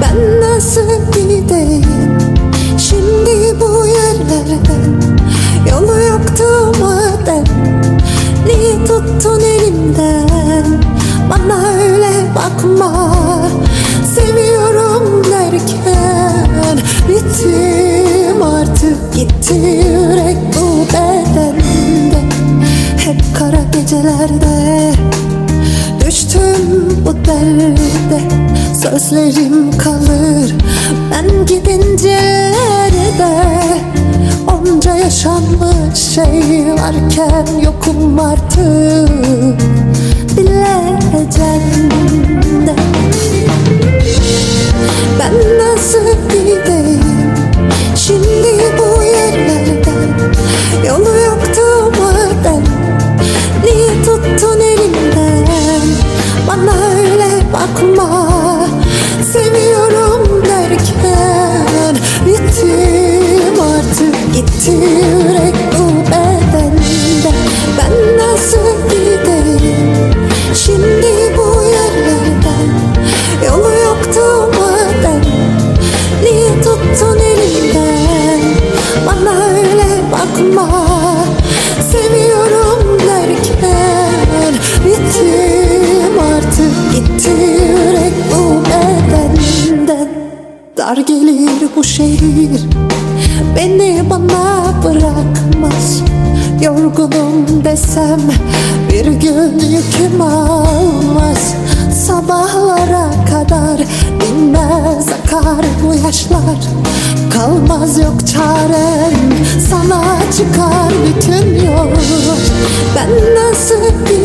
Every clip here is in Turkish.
Ben nasıl gideyim? Şimdi bu yerlerden Yolu yoktu madem Niye tuttun elimden? Bana öyle bakma. Seviyorum derken Bittim artık gitti yürek bu bedende. Hep kara gecelerde Derde Sözlerim kalır. Ben gidince de Onca yaşanmış şey varken Yokum artık. Bileceğim de bakma. Seviyorum derken Bittim artık. Gitti yürek bu bedende. Ben nasıl gideyim? Şimdi bu yerlerden Yolu yoktu madem. Niye tuttun elimden Bana öyle bakma. Seviyorum derken Bittim Dar gelir bu şehir. Beni bana bırakmaz. Yorgunum desem bir gün yüküm almaz. Sabahlara kadar dinmez akar bu yaşlar. Kalmaz yok çarem. Sana çıkar bütün yol. Ben nasıl gideyim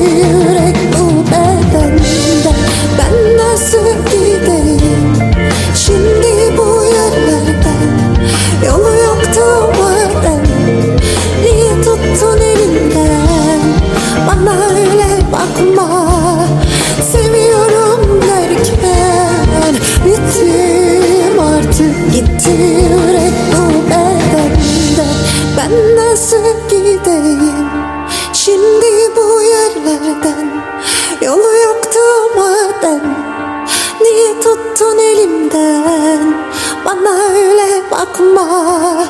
artık elimden Bana öyle bakma